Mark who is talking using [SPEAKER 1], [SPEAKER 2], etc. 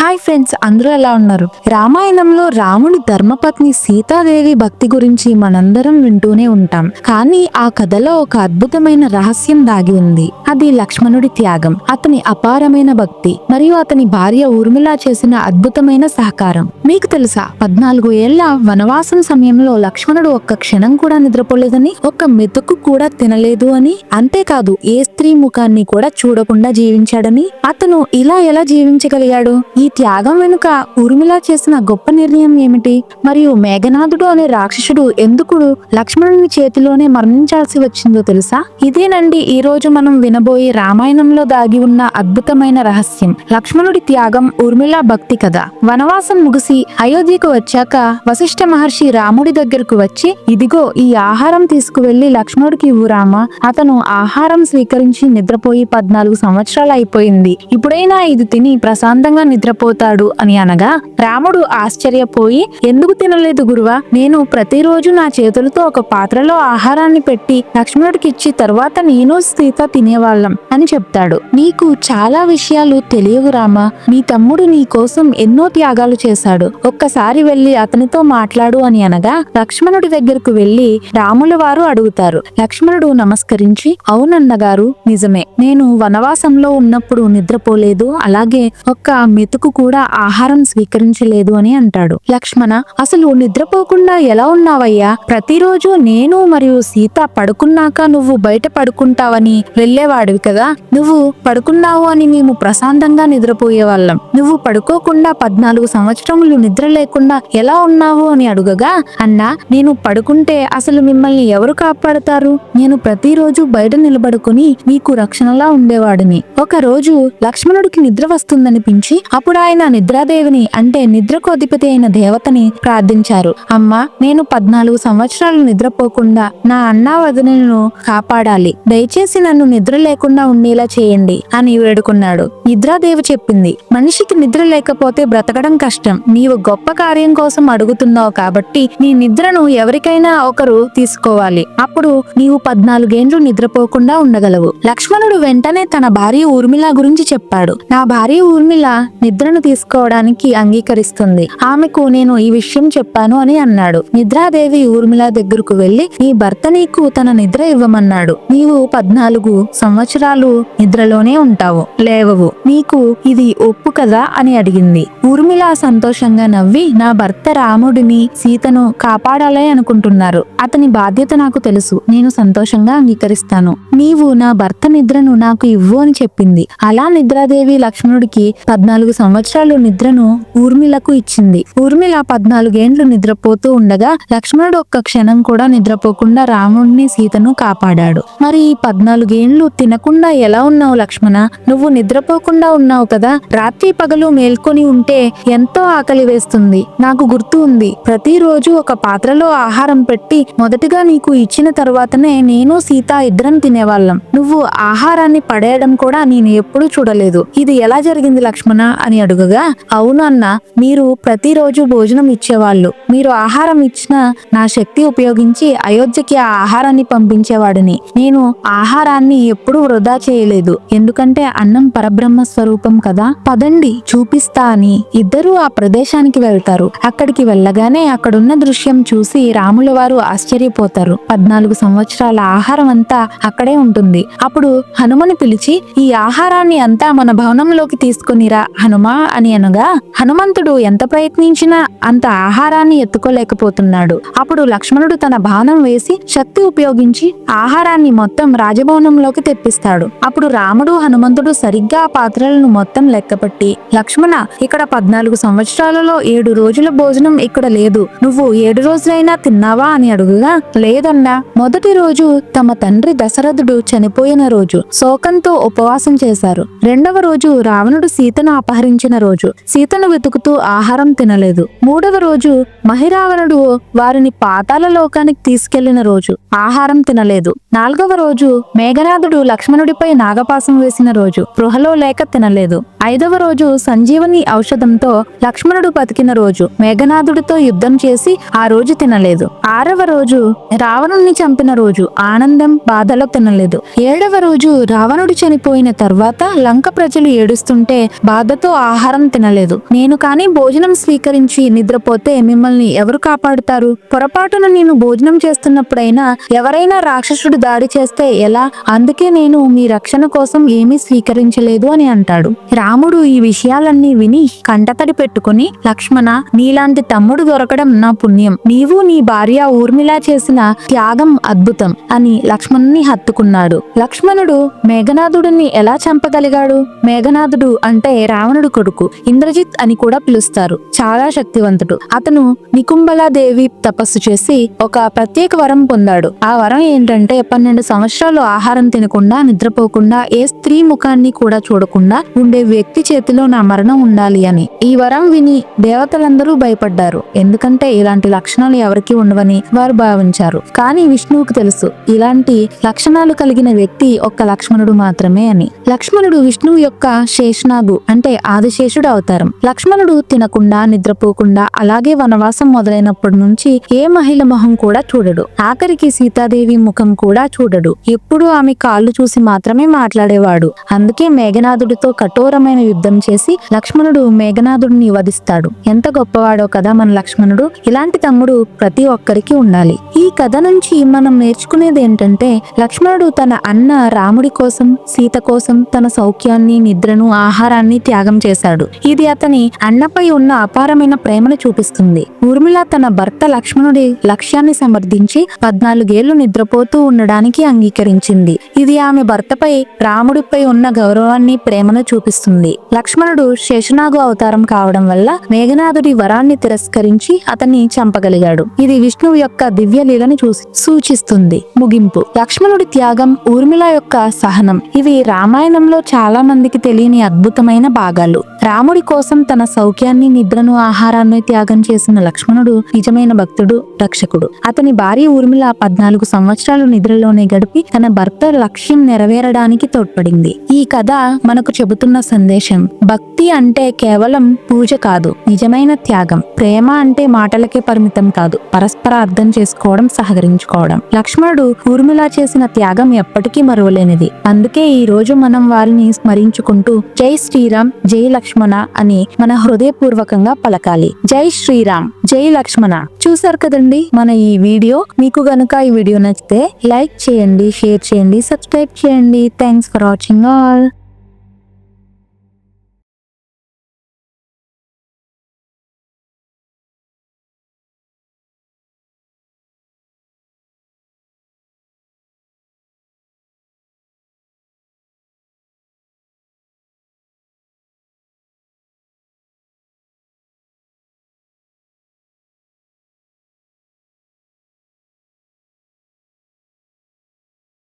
[SPEAKER 1] hi friends అందరూ ఎలా ఉన్నారు రామాయణంలో రాముడు ధర్మపత్ని సీతాదేవి భక్తి గురించి మనందరం వింటూనే ఉంటాం కానీ ఆ కథలో ఒక అద్భుతమైన రహస్యం దాగి ఉంది అది లక్ష్మణుడి త్యాగం అతని అపారమైన భక్తి మరియు అతని భార్య ఊర్మిళ చేసిన అద్భుతమైన సహకారం మీకు తెలుసా పద్నాలుగు ఏళ్ల వనవాసం సమయంలో లక్ష్మణుడు ఒక్క క్షణం కూడా నిద్రపోలేదని ఒక్క మెతుకు కూడా తినలేదు అని అంతేకాదు ఏ స్త్రీ ముఖాన్ని కూడా చూడకుండా జీవించాడని అతను ఇలా ఎలా జీవించగలిగాడు ఈ త్యాగం వెనుక ఊర్మిళ చేసిన గొప్ప నిర్ణయం ఏమిటి మరియు మేఘనాథుడు అనే రాక్షసుడు ఎందుకు లక్ష్మణుని చేతిలోనే మరణించాల్సి వచ్చిందో తెలుసా ఇదేనండి ఈ రోజు మనం వినబోయే రామాయణంలో దాగి ఉన్న అద్భుతమైన రహస్యం లక్ష్మణుడి త్యాగం ఊర్మిళ భక్తి కథ వనవాసం ముగిసి అయోధ్యకు వచ్చాక వశిష్ఠ మహర్షి రాముడి దగ్గరకు వచ్చి ఇదిగో ఈ ఆహారం తీసుకువెళ్లి లక్ష్మణుడికి ఇవ్వు అతను ఆహారం స్వీకరించి నిద్రపోయి పద్నాలుగు సంవత్సరాలు అయిపోయింది ఇప్పుడైనా ఇది తిని ప్రశాంతంగా నిద్ర చనిపోతాడు అని అనగా రాముడు ఆశ్చర్యపోయి ఎందుకు తినలేదు గురువా నేను ప్రతిరోజు నా చేతులతో ఒక పాత్రలో ఆహారాన్ని పెట్టి లక్ష్మణుడికి ఇచ్చి తర్వాత నేను సీత తినేవాళ్ళం అని చెప్తాడు నీకు చాలా విషయాలు తెలియవు రామా మీ తమ్ముడు నీ కోసం ఎన్నో త్యాగాలు చేశాడు ఒక్కసారి వెళ్లి అతనితో మాట్లాడు అని అనగా లక్ష్మణుడి దగ్గరకు వెళ్లి రాముల వారు అడుగుతారు లక్ష్మణుడు నమస్కరించి అవునన్నగారు నిజమే నేను వనవాసంలో ఉన్నప్పుడు నిద్రపోలేదు అలాగే ఒక్క మెతుకు కూడా ఆహారం స్వీకరించలేదు అని అంటాడు లక్ష్మణ అసలు నిద్రపోకుండా ఎలా ఉన్నావయ్యా ప్రతిరోజు నేను మరియు సీత పడుకున్నాక నువ్వు బయట పడుకుంటావని వెళ్లేవాడివి కదా నువ్వు పడుకున్నావు అని మేము ప్రశాంతంగా నిద్రపోయేవాళ్ళం నువ్వు పడుకోకుండా పద్నాలుగు సంవత్సరములు నిద్ర లేకుండా ఎలా ఉన్నావు అని అడుగగా అన్నా నేను పడుకుంటే అసలు మిమ్మల్ని ఎవరు కాపాడుతారు నేను ప్రతిరోజు బయట నిలబడుకుని మీకు రక్షణలా ఉండేవాడిని ఒక రోజు లక్ష్మణుడికి నిద్ర వస్తుందనిపించి అప్పుడు ఆయన నిద్రాదేవిని అంటే నిద్రకు అధిపతి అయిన దేవతని ప్రార్థించారు అమ్మా నేను పద్నాలుగు సంవత్సరాలు నిద్రపోకుండా నా అన్నా వదినను కాపాడాలి దయచేసి నన్ను నిద్ర లేకుండా ఉండేలా చేయండి అని వేడుకున్నాడు నిద్రాదేవి చెప్పింది మనిషికి నిద్ర లేకపోతే బ్రతకడం కష్టం నీవు గొప్ప కార్యం కోసం అడుగుతున్నావు కాబట్టి నీ నిద్రను ఎవరికైనా ఒకరు తీసుకోవాలి అప్పుడు నీవు పద్నాలుగేండ్లు నిద్రపోకుండా ఉండగలవు లక్ష్మణుడు వెంటనే తన భార్య ఊర్మిళ గురించి చెప్పాడు నా భార్య ఊర్మిళ నిద్ర నిద్రను తీసుకోవడానికి అంగీకరిస్తుంది ఆమెకు నేను ఈ విషయం చెప్పాను అని అన్నాడు నిద్రాదేవి ఊర్మిళ దగ్గరకు వెళ్లి నీ భర్త నీకు తన నిద్ర ఇవ్వమన్నాడు నీవు పద్నాలుగు సంవత్సరాలు నిద్రలోనే ఉంటావు లేవవు నీకు ఇది ఒప్పు కదా అని అడిగింది ఊర్మిళ సంతోషంగా నవ్వి నా భర్త రాముడిని సీతను కాపాడాలి అనుకుంటున్నారు అతని బాధ్యత నాకు తెలుసు నేను సంతోషంగా అంగీకరిస్తాను నీవు నా భర్త నిద్రను నాకు ఇవ్వు అని చెప్పింది అలా నిద్రాదేవి లక్ష్మణుడికి పద్నాలుగు సంవత్సరాలు నిద్రను ఊర్మిళకు ఇచ్చింది ఊర్మిళ పద్నాలుగేండ్లు నిద్రపోతూ ఉండగా లక్ష్మణుడు ఒక్క క్షణం కూడా నిద్రపోకుండా రాముడిని సీతను కాపాడాడు మరి ఈ పద్నాలుగేండ్లు తినకుండా ఎలా ఉన్నావు లక్ష్మణ నువ్వు నిద్రపోకుండా ఉన్నావు కదా రాత్రి పగలు మేల్కొని ఉంటే ఎంతో ఆకలి వేస్తుంది నాకు గుర్తు ఉంది ప్రతిరోజు ఒక పాత్రలో ఆహారం పెట్టి మొదటిగా నీకు ఇచ్చిన తర్వాతనే నేను సీత ఇద్దరం తినేవాళ్ళం నువ్వు ఆహారాన్ని పడేయడం కూడా నేను ఎప్పుడూ చూడలేదు ఇది ఎలా జరిగింది లక్ష్మణ అని అడుగగా అన్న మీరు ప్రతిరోజు భోజనం ఇచ్చేవాళ్ళు మీరు ఆహారం ఇచ్చిన నా శక్తి ఉపయోగించి అయోధ్యకి ఆ ఆహారాన్ని పంపించేవాడిని నేను ఆహారాన్ని ఎప్పుడూ వృధా చేయలేదు ఎందుకంటే అన్నం పరబ్రహ్మ స్వరూపం కదా పదండి చూపిస్తా అని ఇద్దరూ ఆ ప్రదేశానికి వెళ్తారు అక్కడికి వెళ్ళగానే అక్కడున్న దృశ్యం చూసి రాముల వారు ఆశ్చర్యపోతారు పద్నాలుగు సంవత్సరాల ఆహారం అంతా అక్కడే ఉంటుంది అప్పుడు హనుమను పిలిచి ఈ ఆహారాన్ని అంతా మన భవనంలోకి తీసుకునిరా హనుమ రామా అని అనగా హనుమంతుడు ఎంత ప్రయత్నించినా అంత ఆహారాన్ని ఎత్తుకోలేకపోతున్నాడు అప్పుడు లక్ష్మణుడు తన బాణం వేసి శక్తి ఉపయోగించి ఆహారాన్ని మొత్తం రాజభవనంలోకి తెప్పిస్తాడు అప్పుడు రాముడు హనుమంతుడు సరిగ్గా పాత్రలను మొత్తం లెక్కపట్టి లక్ష్మణ ఇక్కడ పద్నాలుగు సంవత్సరాలలో ఏడు రోజుల భోజనం ఇక్కడ లేదు నువ్వు ఏడు రోజులైనా తిన్నావా అని అడుగుగా లేదన్నా మొదటి రోజు తమ తండ్రి దశరథుడు చనిపోయిన రోజు శోకంతో ఉపవాసం చేశారు రెండవ రోజు రావణుడు సీతను అపహరించారు జన్మించిన రోజు సీతను వెతుకుతూ ఆహారం తినలేదు మూడవ రోజు మహిరావణుడు వారిని పాతాల లోకానికి తీసుకెళ్లిన రోజు ఆహారం తినలేదు నాలుగవ రోజు మేఘనాథుడు లక్ష్మణుడిపై నాగపాసం వేసిన రోజు గృహలో లేక తినలేదు ఐదవ రోజు సంజీవని ఔషధంతో లక్ష్మణుడు బతికిన రోజు మేఘనాథుడితో యుద్ధం చేసి ఆ రోజు తినలేదు ఆరవ రోజు రావణుని చంపిన రోజు ఆనందం బాధలో తినలేదు ఏడవ రోజు రావణుడు చనిపోయిన తర్వాత లంక ప్రజలు ఏడుస్తుంటే బాధతో ఆ ఆహారం తినలేదు నేను కానీ భోజనం స్వీకరించి నిద్రపోతే మిమ్మల్ని ఎవరు కాపాడుతారు పొరపాటున నేను భోజనం చేస్తున్నప్పుడైనా ఎవరైనా రాక్షసుడు దాడి చేస్తే ఎలా అందుకే నేను మీ రక్షణ కోసం ఏమీ స్వీకరించలేదు అని అంటాడు రాముడు ఈ విషయాలన్నీ విని కంటతడి పెట్టుకుని లక్ష్మణ నీలాంటి తమ్ముడు దొరకడం నా పుణ్యం నీవు నీ భార్య ఊర్మిలా చేసిన త్యాగం అద్భుతం అని లక్ష్మణుని హత్తుకున్నాడు లక్ష్మణుడు మేఘనాథుడిని ఎలా చంపగలిగాడు మేఘనాథుడు అంటే రావణుడు కొడుకు ఇంద్రజిత్ అని కూడా పిలుస్తారు చాలా శక్తివంతుడు అతను నికుంబలాదేవి తపస్సు చేసి ఒక ప్రత్యేక వరం పొందాడు ఆ వరం ఏంటంటే పన్నెండు సంవత్సరాలు ఆహారం తినకుండా నిద్రపోకుండా ఏ స్త్రీ ముఖాన్ని కూడా చూడకుండా ఉండే వ్యక్తి చేతిలో నా మరణం ఉండాలి అని ఈ వరం విని దేవతలందరూ భయపడ్డారు ఎందుకంటే ఇలాంటి లక్షణాలు ఎవరికి ఉండవని వారు భావించారు కానీ విష్ణువుకు తెలుసు ఇలాంటి లక్షణాలు కలిగిన వ్యక్తి ఒక్క లక్ష్మణుడు మాత్రమే అని లక్ష్మణుడు విష్ణువు యొక్క శేషనాగు అంటే ఆది అవతారం లక్ష్మణుడు తినకుండా నిద్రపోకుండా అలాగే వనవాసం మొదలైనప్పటి నుంచి ఏ మహిళ మొహం కూడా చూడడు ఆఖరికి సీతాదేవి ముఖం కూడా చూడడు ఎప్పుడూ ఆమె కాళ్ళు చూసి మాత్రమే మాట్లాడేవాడు అందుకే మేఘనాథుడితో కఠోరమైన యుద్ధం చేసి లక్ష్మణుడు మేఘనాథుడిని వధిస్తాడు ఎంత గొప్పవాడో కదా మన లక్ష్మణుడు ఇలాంటి తమ్ముడు ప్రతి ఒక్కరికి ఉండాలి ఈ కథ నుంచి మనం నేర్చుకునేది ఏంటంటే లక్ష్మణుడు తన అన్న రాముడి కోసం సీత కోసం తన సౌఖ్యాన్ని నిద్రను ఆహారాన్ని త్యాగం చేస్తాడు చేశాడు ఇది అతని అన్నపై ఉన్న అపారమైన ప్రేమను చూపిస్తుంది ఊర్మిళ తన భర్త లక్ష్మణుడి లక్ష్యాన్ని సమర్థించి పద్నాలుగేళ్లు నిద్రపోతూ ఉండడానికి అంగీకరించింది ఇది ఆమె భర్తపై రాముడిపై ఉన్న గౌరవాన్ని ప్రేమను చూపిస్తుంది లక్ష్మణుడు శేషనాగు అవతారం కావడం వల్ల మేఘనాథుడి వరాన్ని తిరస్కరించి అతన్ని చంపగలిగాడు ఇది విష్ణువు యొక్క దివ్య లీలను చూసి సూచిస్తుంది ముగింపు లక్ష్మణుడి త్యాగం ఊర్మిళ యొక్క సహనం ఇవి రామాయణంలో చాలా మందికి తెలియని అద్భుతమైన భాగాలు చేశాడు రాముడి కోసం తన సౌఖ్యాన్ని నిద్రను ఆహారాన్ని త్యాగం చేసిన లక్ష్మణుడు నిజమైన భక్తుడు రక్షకుడు అతని భార్య ఊర్మిళ పద్నాలుగు సంవత్సరాలు నిద్రలోనే గడిపి తన భర్త లక్ష్యం నెరవేరడానికి తోడ్పడింది ఈ కథ మనకు చెబుతున్న సందేశం భక్తి అంటే కేవలం పూజ కాదు నిజమైన త్యాగం ప్రేమ అంటే మాటలకే పరిమితం కాదు పరస్పర అర్థం చేసుకోవడం సహకరించుకోవడం లక్ష్మణుడు ఊర్మిళ చేసిన త్యాగం ఎప్పటికీ మరువలేనిది అందుకే ఈ రోజు మనం వారిని స్మరించుకుంటూ జై శ్రీరామ్ జై లక్ష్మణ అని మన హృదయపూర్వకంగా పలకాలి జై శ్రీరామ్ జై లక్ష్మణ చూసారు కదండి మన ఈ వీడియో మీకు గనుక ఈ వీడియో నచ్చితే లైక్ చేయండి షేర్ చేయండి సబ్స్క్రైబ్ చేయండి థ్యాంక్స్ ఫర్ వాచింగ్ ఆల్